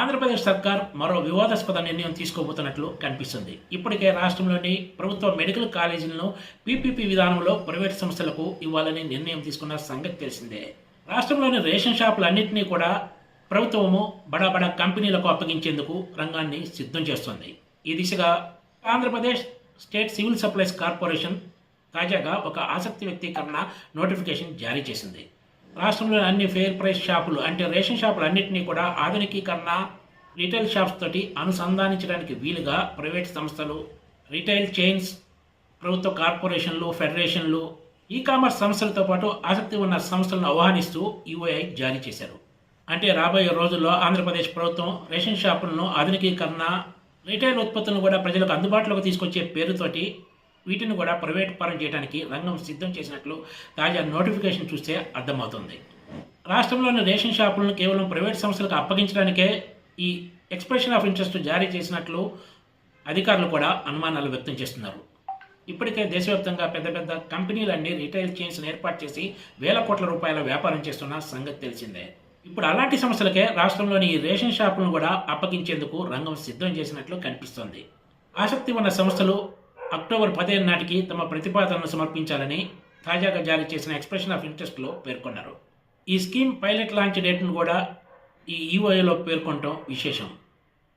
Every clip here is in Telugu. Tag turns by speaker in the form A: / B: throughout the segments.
A: ఆంధ్రప్రదేశ్ సర్కార్ మరో వివాదాస్పద నిర్ణయం తీసుకోబోతున్నట్లు కనిపిస్తుంది. ఇప్పటికే రాష్ట్రంలోని ప్రభుత్వ మెడికల్ కాలేజీలను పీపీపీ విధానంలో ప్రైవేట్ సంస్థలకు ఇవ్వాలని నిర్ణయం తీసుకున్న సంగతి తెలిసిందే. రాష్ట్రంలోని రేషన్ షాపులన్నింటినీ కూడా ప్రభుత్వము బడా బడా కంపెనీలకు అప్పగించేందుకు రంగాన్ని సిద్ధం చేస్తోంది. ఈ దిశగా Andhra Pradesh state civil supplies corporation తాజాగా ఒక ఆసక్తి వ్యక్తీకరణ నోటిఫికేషన్ జారీ చేసింది. రాష్ట్రంలోని అన్ని ఫెయిర్ ప్రైస్ షాపులు అంటే రేషన్ షాపులు అన్నింటినీ కూడా ఆధునికీకరణ రీటైల్ షాప్స్ తోటి అనుసంధానించడానికి వీలుగా ప్రైవేట్ సంస్థలు రీటైల్ చైన్స్ ప్రభుత్వ కార్పొరేషన్లు ఫెడరేషన్లు ఈ కామర్స్ సంస్థలతో పాటు ఆసక్తి ఉన్న సంస్థలను ఆహ్వానిస్తూ యుఐఐ జారీ చేశారు. అంటే రాబోయే రోజుల్లో ఆంధ్రప్రదేశ్ ప్రభుత్వం రేషన్ షాపులను ఆధునికీకరణ రీటైల్ ఉత్పత్తులను కూడా ప్రజలకు అందుబాటులోకి తీసుకొచ్చే పేరుతోటి వీటిని కూడా ప్రైవేట్ పరం చేయడానికి రంగం సిద్ధం చేసినట్లు తాజా నోటిఫికేషన్ చూస్తే అర్థమవుతుంది. రాష్ట్రంలోని రేషన్ షాపులను కేవలం ప్రైవేట్ సంస్థలకు అప్పగించడానికే ఈ ఎక్స్ప్రెషన్ ఆఫ్ ఇంట్రెస్ట్ జారీ చేసినట్లు అధికారులు కూడా అనుమానాలు వ్యక్తం చేస్తున్నారు. ఇప్పటికే దేశవ్యాప్తంగా పెద్ద పెద్ద కంపెనీలన్నీ రీటైల్ చైన్స్ ఏర్పాటు చేసి వేల కోట్ల రూపాయల వ్యాపారం చేస్తున్న సంగతి తెలిసిందే. ఇప్పుడు అలాంటి సంస్థలకే రాష్ట్రంలోని ఈ రేషన్ షాపులను కూడా అప్పగించేందుకు రంగం సిద్ధం చేసినట్లు కనిపిస్తోంది. ఆసక్తి ఉన్న సంస్థలు అక్టోబర్ పదిహేను నాటికి తమ ప్రతిపాదనను సమర్పించాలని తాజాగా జారీ చేసిన ఎక్స్ప్రెషన్ ఆఫ్ ఇంట్రెస్ట్లో పేర్కొన్నారు. ఈ స్కీమ్ పైలట్ లాంచ్ డేట్ను కూడా ఈ ఈఓఏలో పేర్కొనటం విశేషం.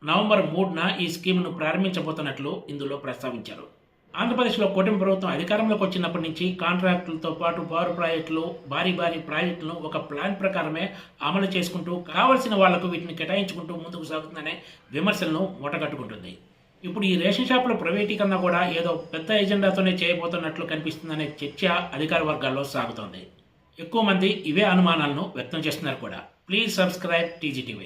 A: నవంబర్ మూడున ఈ స్కీమ్ను ప్రారంభించబోతున్నట్లు ఇందులో ప్రస్తావించారు. ఆంధ్రప్రదేశ్లో కూటమి ప్రభుత్వం అధికారంలోకి వచ్చినప్పటి నుంచి కాంట్రాక్టులతో పాటు పవర్ ప్రాజెక్టులు భారీ భారీ ప్రాజెక్టులను ఒక ప్లాన్ ప్రకారమే అమలు చేసుకుంటూ కావలసిన వాళ్ళకు వీటిని కేటాయించుకుంటూ ముందుకు సాగుతుందనే విమర్శలను మూటగట్టుకుంటుంది. ఇప్పుడు ఈ రేషన్ షాపుల ప్రైవేటీకరణ కూడా ఏదో పెద్ద ఎజెండాతోనే చేయబోతున్నట్లు కనిపిస్తుందనే చర్చ అధికార వర్గాల్లో సాగుతోంది. ఎక్కువ మంది ఇవే అనుమానాలను వ్యక్తం చేస్తున్నారు కూడా. Please subscribe TGTV